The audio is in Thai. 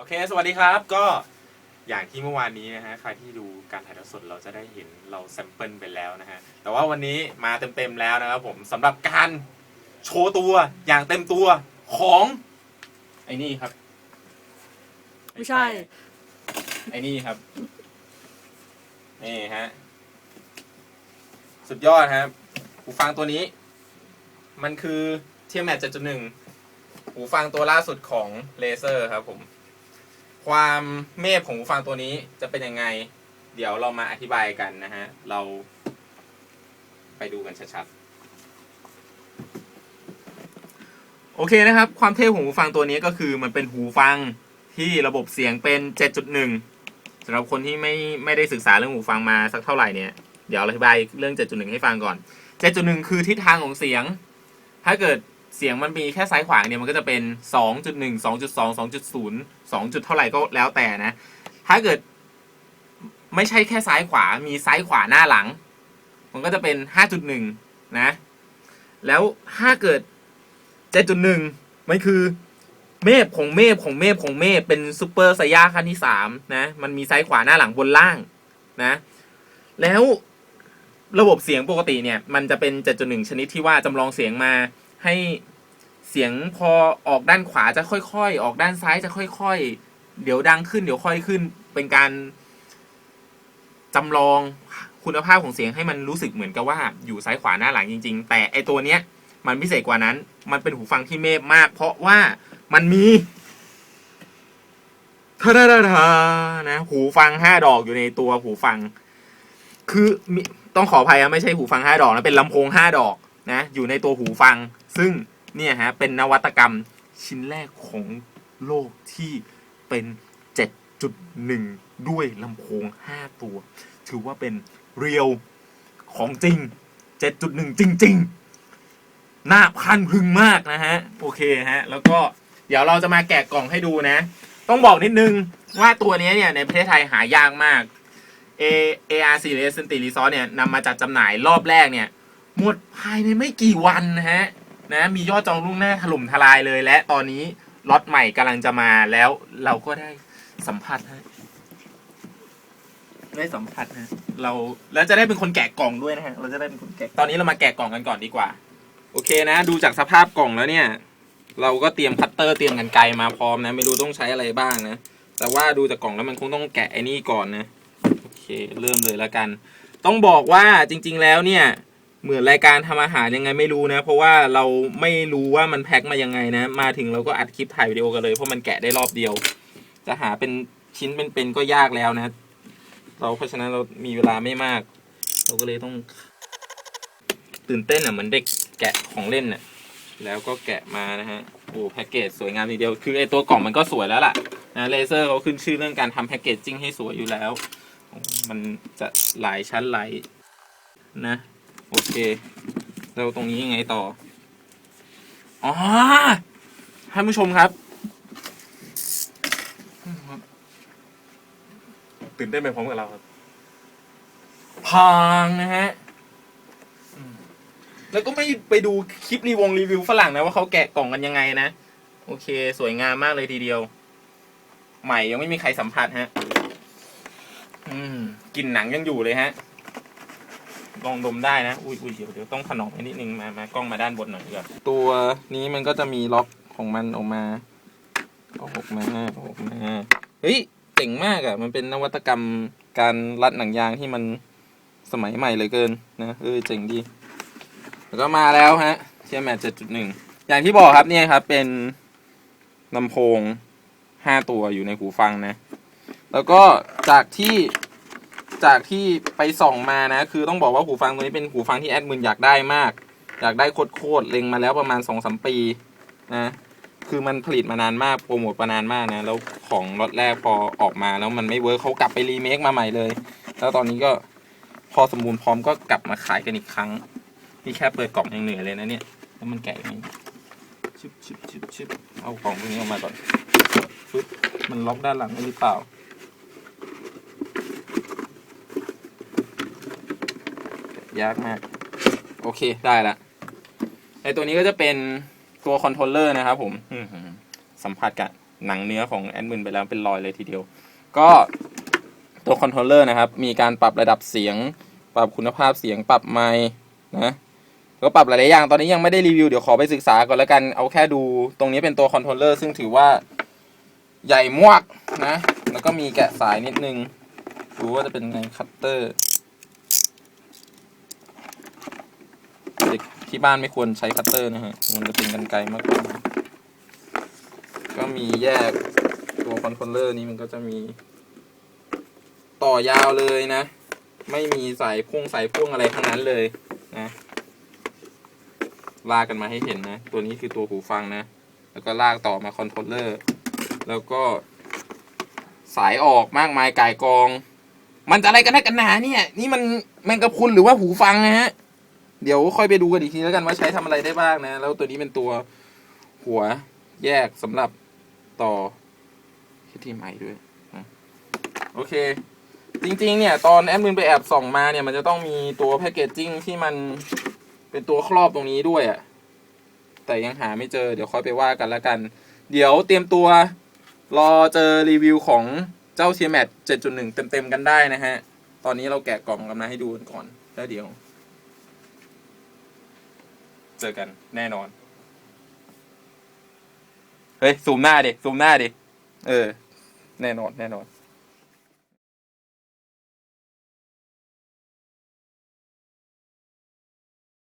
โอเค สวัสดีครับ ก็อย่างที่เมื่อวานนี้นะฮะ ใครที่ดูการถ่ายทอดสดเราจะได้เห็นเราแซมเปิลไปแล้วนะฮะ แต่ว่าวันนี้มาเต็มๆแล้วนะครับผมสำหรับการโชว์ตัวอย่างเต็มตัวของไอ้นี่ครับ ไม่ใช่ ไอ้นี่ครับ นี่ฮะ สุดยอดครับ หูฟังตัวนี้ มันคือเทียมแมท7.1หูฟังตัวล่าสุดของเลเซอร์ครับผม ความเมฟของหูฟังตัวนี้จะเป็นยังไง เดี๋ยวเรามาอธิบายกันนะฮะ เราไปดูกันชัดๆ โอเคนะครับ ความเท่ของหูฟังตัวนี้ก็คือมันเป็นหูฟังที่ระบบเสียงเป็น 7.1สำหรับคนที่ไม่ไม่ได้ศึกษาเรื่องหูฟังมาสักเท่าไหร่เนี่ย เดี๋ยวอธิบายเรื่อง 7.1 ให้ฟังก่อน 7.1 คือทิศทางของเสียง ถ้าเกิด เสียงมันมีแค่ซ้ายขวาเนี่ยมันก็จะเป็น 2.1 2.2 2.0 2จุดเท่าไหร่ก็แล้วแต่นะ ถ้าเกิด ไม่ใช่แค่ซ้ายขวา มีซ้ายขวาหน้าหลัง มันก็จะเป็น 5.1 นะ แล้วถ้าเกิด 7.1 มันคือเมฟของเมฟของเมฟของเมฟเป็นซูเปอร์ไซย่าขั้นที่สามนะ มันมีซ้ายขวาหน้าหลังบนล่างนะ แล้วระบบเสียงปกติเนี่ย มันจะเป็น 7.1 ชนิดที่ว่าจำลองเสียงมา ให้เสียงพอออกด้านขวาจะค่อยๆ ออกด้านซ้ายจะค่อยๆ เดี๋ยวดังขึ้นเดี๋ยวค่อยขึ้น เป็นการจำลองคุณภาพของเสียงให้มันรู้สึกเหมือนกับว่าอยู่ซ้ายขวาหน้าหลังจริง ๆ แต่ไอตัวเนี้ยมันพิเศษกว่านั้น มันเป็นหูฟังที่เมฟมาก เพราะว่ามันมีทาดาดานะ หูฟังห้าดอกอยู่ในตัวหูฟัง คือมีต้องขออภัยนะไม่ใช่หูฟังห้าดอกนะเป็นลำโพงห้าดอกนะ อยู่ในตัวหูฟัง ซึ่งเนี่ยฮะเป็นนวัตกรรมชิ้นแรกของโลกที่เป็น 7.1 ด้วยลำโพง 5 ตัว ถือว่าเป็นเรียลของจริง 7.1 จริง ๆ หน่าพันพึงมากนะฮะ โอเคฮะ แล้วก็เดี๋ยวเราจะมาแกะกล่องให้ดูนะ ต้องบอกนิดนึงว่าตัวนี้เนี่ย ในประเทศไทยหายากมาก A AR Series s e n t i Resource เนี่ยนำมาจัดจำหน่ายรอบแรกเนี่ย หมดภายในไม่กี่วันนะฮะ นะมียอดจองล่วงหน้าถล่มทลายเลย และตอนนี้ล็อตใหม่กำลังจะมาแล้วเราก็ได้สัมผัสฮะได้สัมผัสฮะเราแล้วจะได้เป็นคนแกะกล่องด้วยนะฮะ เราจะได้เป็นคนแกะตอนนี้เรามาแกะกล่องกันก่อนดีกว่า โอเคนะ ดูจากสภาพกล่องแล้วเนี่ย เราก็เตรียมคัตเตอร์เตรียมกันไกมาพร้อมนะ ไม่รู้ต้องใช้อะไรบ้างนะ แต่ว่าดูจากกล่องแล้วมันคงต้องแกะไอ้นี่ก่อนนะ โอเค เริ่มเลยแล้วกัน ต้องบอกว่าจริง ๆ แล้วเนี่ย เหมือนรายการทำอาหารยังไงไม่รู้นะ เพราะว่าเราไม่รู้ว่ามันแพ็คมายังไงนะ มาถึงเราก็อัดคลิปถ่ายวิดีโอกันเลย เพราะมันแกะได้รอบเดียว จะหาเป็นชิ้นเป็นๆก็ยากแล้วนะ เราเพราะฉะนั้นเรามีเวลาไม่มาก เราก็เลยต้อง ตื่นเต้นอะเหมือนเด็กแกะของเล่นน่ะแล้วก็แกะมานะฮะโอ้แพ็กเกจสวยงามทีเดียวคือไอตัวกล่องมันก็สวยแล้วล่ะนะเลเซอร์เขาขึ้นชื่อเรื่องการทำแพ็กเกจจิ้งให้สวยอยู่แล้ว มันจะหลายชั้นหลายนะ โอเคแล้วตรงนี้ยังไงต่อ อ๋อท่านผู้ชมครับตื่นเต้นไปพร้อมกับเราครับพังนะฮะ แล้วก็ไม่ไปดูคลิปรีวงรีวิวฝรั่งนะว่าเขาแกะกล่องกันยังไงนะ โอเค สวยงามมากเลยทีเดียว ใหม่ยังไม่มีใครสัมผัสฮะ อืมกลิ่นหนังยังอยู่เลยฮะ ลองดมได้นะ อุ้ยอุ้ยเดี๋ยวเดี๋ยวต้องถนอมให้นิดนึงมามากล้องมาด้านบนหน่อยดีกว่าตัวนี้มันก็จะมีล็อกของมันออกมาออกมาอาอกมาเฮ้ยเจ๋งมากอะ่ะ มันเป็นนวัตกรรมการรัดหนังยางที่มันสมัยใหม่เลยเกินนะเออเจ๋งดี แล้วก็มาแล้วฮะเทียมแมท7.1อย่างที่บอกครับเนี่ยครับ เป็นลำโพง5ตัวอยู่ในหูฟังนะ แล้วก็จากที่ จากที่ไปส่องมานะ คือต้องบอกว่าหูฟังตัวนี้เป็นหูฟังที่แอดมินอยากได้มาก อยากได้โคตรๆเล็งมาแล้วประมาณสองสมปีนะคือมันผลิตมานานมากโปรโมทมานานมากนะ แล้วของล็อตแรกพอออกมาแล้วมันไม่เวิร์คเขากลับไปรีเมคมาใหม่เลย แล้วตอนนี้ก็พอสมบูรณ์พร้อมก็กลับมาขายกันอีกครั้งนี่แค่เปิดกล่องยังเหนื่อยเลยนะเนี่ยแล้วมันแกะยังไงชิบชิบชิบชิบเอาของตรงนี้ออกมาก่อนฟึบมันล็อกด้านหลังหรือเปล่า ยากมาก โอเคได้ละไอตัวนี้ก็จะเป็นตัวคอนโทรลเลอร์นะครับผมสัมผัสกับหนังเนื้อของแอดมินไปแล้วเป็นรอยเลยทีเดียว ก็ตัวคอนโทรลเลอร์นะครับ มีการปรับระดับเสียง ปรับคุณภาพเสียงปรับไมค์นะก็ปรับหลายๆอย่างตอนนี้ยังไม่ได้รีวิว เดี๋ยวขอไปศึกษาก่อนแล้วกันเอาแค่ดูตรงนี้เป็นตัวคอนโทรลเลอร์ซึ่งถือว่าใหญ่มวกนะ แล้วก็มีแกะสายนิดนึงดูว่าจะเป็นไงคัตเตอร์ เด็กที่บ้านไม่ควรใช้คัตเตอร์นะฮะ มันจะเป็นกันไกลมากกว่าก็มีแยกตัวคอนโทรลเลอร์นี้มันก็จะมี ต่อยาวเลยนะ ไม่มีสายพ่วงสายพ่วงอะไรทั้งนั้นเลยนะลากกันมาให้เห็นนะ ตัวนี้คือตัวหูฟังนะ แล้วก็ลากต่อมาคอนโทรลเลอร์ แล้วก็ สายออกมากมายกายกอง มันจะอะไรกันนักกันหนาเนี่ย นี่มันแมงกะพรุนหรือว่าหูฟังนะฮะ เดี๋ยวค่อยไปดูกันอีกทีแล้วกันว่าใช้ทำอะไรได้บ้างนะ แล้วตัวนี้เป็นตัวหัวแยกสำหรับต่อที่ใหม่ด้วยนะโอเค จริงๆ เนี่ย ตอนแอดมินไปแอบส่องมาเนี่ย มันจะต้องมีตัวแพคเกจจิ้งที่มันเป็นตัวครอบตรงนี้ด้วยอะแต่ยังหาไม่เจอ เดี๋ยวค่อยไปว่ากันแล้วกัน เดี๋ยวเตรียมตัวรอเจอรีวิวของเจ้าเทียแมท7.1 เต็มๆ กันได้นะฮะ ตอนนี้เราแกะกล่องกันมาให้ดูกันก่อน แล้วเดี๋ยว เจอกันแน่นอน เฮ้ยซูมหน้าดิซูมหน้าดิ เออ แน่นอน แน่นอน